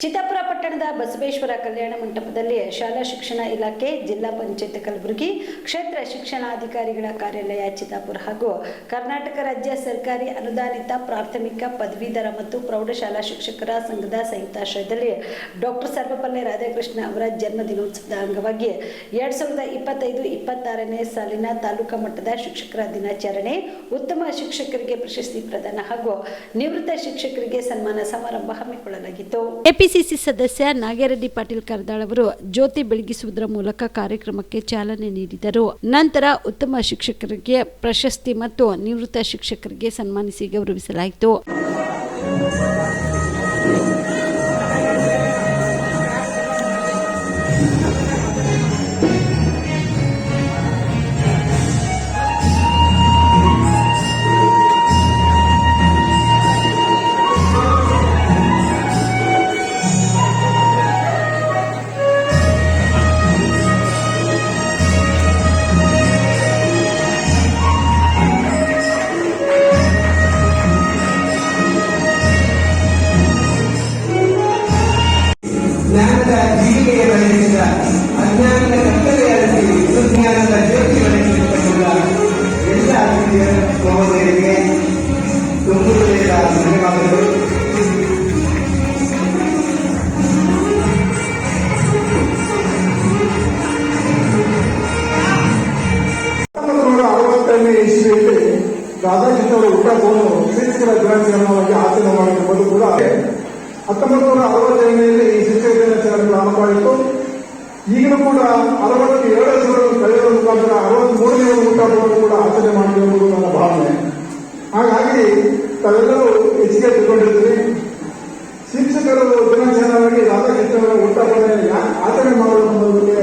ಚಿತ್ತಾಪುರ ಪಟ್ಟಣದ ಬಸವೇಶ್ವರ ಕಲ್ಯಾಣ ಮಂಟಪದಲ್ಲಿ ಶಾಲಾ ಶಿಕ್ಷಣ ಇಲಾಖೆ, ಜಿಲ್ಲಾ ಪಂಚಾಯತ್ ಕಲಬುರಗಿ, ಕ್ಷೇತ್ರ ಶಿಕ್ಷಣಾಧಿಕಾರಿಗಳ ಕಾರ್ಯಾಲಯ, ಚಿತ್ತಾಪುರ ಹಾಗೂ ಕರ್ನಾಟಕ ರಾಜ್ಯ ಸರ್ಕಾರಿ ಅನುದಾನಿತ ಪ್ರಾಥಮಿಕ ಪದವೀಧರ ಮತ್ತು ಪ್ರೌಢಶಾಲಾ ಶಿಕ್ಷಕರ ಸಂಘದ ಸಂಯುಕ್ತಾಶ್ರಯದಲ್ಲಿ ಡಾಕ್ಟರ್ ಸರ್ವಪಲ್ಲಿ ರಾಧಾಕೃಷ್ಣ ಅವರ ಜನ್ಮ ದಿನೋತ್ಸವದ ಅಂಗವಾಗಿ ಎರಡ್ ಸಾವಿರದ ಇಪ್ಪತ್ತೈದು ಇಪ್ಪತ್ತಾರನೇ ಸಾಲಿನ ತಾಲೂಕಾ ಮಟ್ಟದ ಶಿಕ್ಷಕರ ದಿನಾಚರಣೆ, ಉತ್ತಮ ಶಿಕ್ಷಕರಿಗೆ ಪ್ರಶಸ್ತಿ ಪ್ರದಾನ ಹಾಗೂ ನಿವೃತ್ತ ಶಿಕ್ಷಕರಿಗೆ ಸನ್ಮಾನ ಸಮಾರಂಭ ಹಮ್ಮಿಕೊಳ್ಳಲಾಗಿತ್ತು. ಎಪಿಸಿಸಿ ಸದಸ್ಯ ನಾಗೇರೆಡ್ಡಿ ಪಾಟೀಲ್ ಕರ್ದಾಳ್ ಅವರು ಜ್ಯೋತಿ ಬೆಳಗಿಸುವುದರ ಮೂಲಕ ಕಾರ್ಯಕ್ರಮಕ್ಕೆ ಚಾಲನೆ ನೀಡಿದರು. ನಂತರ ಉತ್ತಮ ಶಿಕ್ಷಕರಿಗೆ ಪ್ರಶಸ್ತಿ ಮತ್ತು ನಿವೃತ್ತ ಶಿಕ್ಷಕರಿಗೆ ಸನ್ಮಾನಿಸಿ ಗೌರವಿಸಲಾಯಿತು. ಜೀವಿಗೆಯ ಬೆಳೆಸಿದ ಅಜ್ಞಾನದ ಕತ್ತಲೆಯ ಅರಸಿ ಸುಜ್ಞಾನದ ಜ್ಯೋತಿ ಬೆಳೆಸಿಕೊಂಡ ಎಲ್ಲ ಅತಿಥಿಯ ಸಹೋದರಿಗೆ ತುಂಬು ಹೃದಯದ ಧನ್ಯವಾದಗಳು ಹತ್ತೊಂಬತ್ತು ನೂರ ಅರವತ್ತನೇ ಇಸ್ವಿಯಲ್ಲಿ ರಾಧಾಕೃಷ್ಣ ಅವರ ಹುಟ್ಟಹಬ್ಬವನ್ನು ಶಿಕ್ಷಕರ ದಿನಾಚರಣೆಯಾಗಿ ಆಚರಣೆ ಮಾಡಿರುವುದು ಕೂಡ ಹತ್ತೊಂಬತ್ತು ನೂರ ಅರವತ್ತೈದನೆಯಲ್ಲಿ ಈ ದಿನಾಚರಣೆ ಪ್ರಾರಂಭವಾಯಿತು ಈಗಲೂ ಕೂಡ ಅರವತ್ತು ಎರಡು ವರ್ಷಗಳನ್ನು ಕಳೆಯುವ ಮುಖಾಂತರ ಅರವತ್ತ್ ಮೂರನೇ ಹುಟ್ಟಹಬ್ಬವನ್ನು ಕೂಡ ಆಚರಣೆ ಮಾಡಿರುವುದು ನನ್ನ ಭಾವನೆ ಹಾಗಾಗಿ ತಾವೆಲ್ಲರೂ ಹೆಚ್ಚಿಗೆ ತಿಳ್ಕೊಂಡಿರ್ತೀವಿ ಶಿಕ್ಷಕರು ದಿನಾಚರಣೆಯಾಗಿ ರಾಧಾಕೃಷ್ಣವರ ಯಾಕೆ ಆಚರಣೆ ಮಾಡುವ ಬಗ್ಗೆ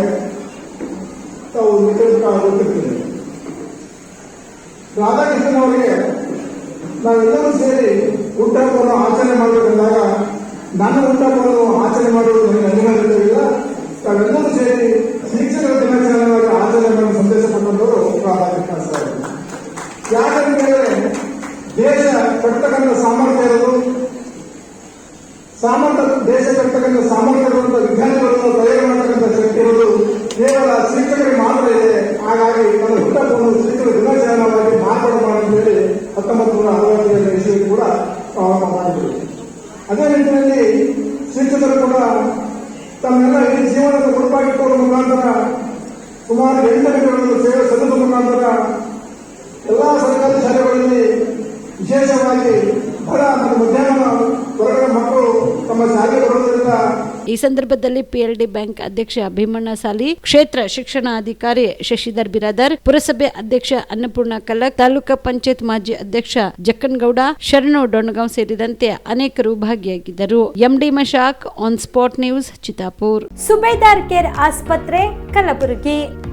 ತಾವು ನಿಖರವಾಗಿ ಗೊತ್ತಿರ್ತದೆ ರಾಧಾಕೃಷ್ಣನ್ ಅವರಿಗೆ ನಾವೆಲ್ಲರೂ ಸೇರಿ ಹುಟ್ಟಹಬ್ಬವನ್ನು ಆಚರಣೆ ಮಾಡಬೇಕಂದಾಗ ನನ್ನ ಹುಟ್ಟಹಬ್ಬವನ್ನು ಆಚರಣೆ ಮಾಡುವುದು ನನಗೆ ಅನಿವಾರ್ಯತೆಯಿಲ್ಲ ತಾವೆಲ್ಲರೂ ಸೇರಿ ಶಿಕ್ಷಕರ ದಿನಾಚರಣೆಯಾಗಿ ಆಚರಣೆ ಮಾಡಲು ಸಂದೇಶ ಕೊಟ್ಟವರು ರಾಧಾಕೃಷ್ಣ ಸರ್ ಯಾಕಂದ್ರೆ ದೇಶ ಕಟ್ಟತಕ್ಕಂಥ ಸಾಮರ್ಥ್ಯ ಇರೋದು ಸಾಮರ್ಥ್ಯ ದೇಶ ಕಟ್ಟತಕ್ಕಂಥ ಸಾಮರ್ಥ್ಯ ಇರುವಂತಹ ವಿಜ್ಞಾನಿಗಳನ್ನು ತಯಾರು ಮಾಡತಕ್ಕಂಥ ಶಕ್ತಿ ಇರೋದು ಕೇವಲ ಶಿಕ್ಷಕರಿಗೆ ಮಾತ್ರ ಇದೆ. ಹಾಗಾಗಿ ತನ್ನ ಹುಟ್ಟಹಬ್ಬವನ್ನು ಶಿಕ್ಷಕರ ದಿನಾಚರಣೆಯಾಗಿ ಮಾರ್ಪಾಡು ಮಾಡಿ ಹೇಳಿ ಹತ್ತೊಂಬತ್ತು ನೂರ ಅರವತ್ತೈದನೇ ವಿಷಯ ಕೂಡ ಪ್ರಾರಂಭ ಮಾಡಿದರು. ಅದೇ ರೀತಿಯಲ್ಲಿ ಶಿಕ್ಷಕರು ಕೂಡ ತಮ್ಮೆಲ್ಲ ಇಡೀ ಜೀವನದ ಮುಖಾಂತರ ಸುಮಾರು ಎಂಟು ಈ ಸಂದರ್ಭದಲ್ಲಿ ಪಿಎಲ್ಡಿ ಬ್ಯಾಂಕ್ ಅಧ್ಯಕ್ಷ ಭೀಮಣ್ಣ ಸಾಲಿ ಕ್ಷೇತ್ರ ಶಿಕ್ಷಣಾಧಿಕಾರಿ ಶಶಿಧರ್ ಬಿರಾದರ್ ಪುರಸಭೆ ಅಧ್ಯಕ್ಷ ಅನ್ನಪೂರ್ಣ ಕಲ್ಲಕ್ ತಾಲೂಕಾ ಪಂಚಾಯತ್ ಮಾಜಿ ಅಧ್ಯಕ್ಷ ಜಕ್ಕನ್ಗೌಡ ಶರಣು ಡೊಣಗಾಂವ್ ಸೇರಿದಂತೆ ಅನೇಕರು ಭಾಗಿಯಾಗಿದ್ದರು MD Mashak on spot news Chitapur Subedar care ಆಸ್ಪತ್ರೆ ಕಲಬುರಗಿ.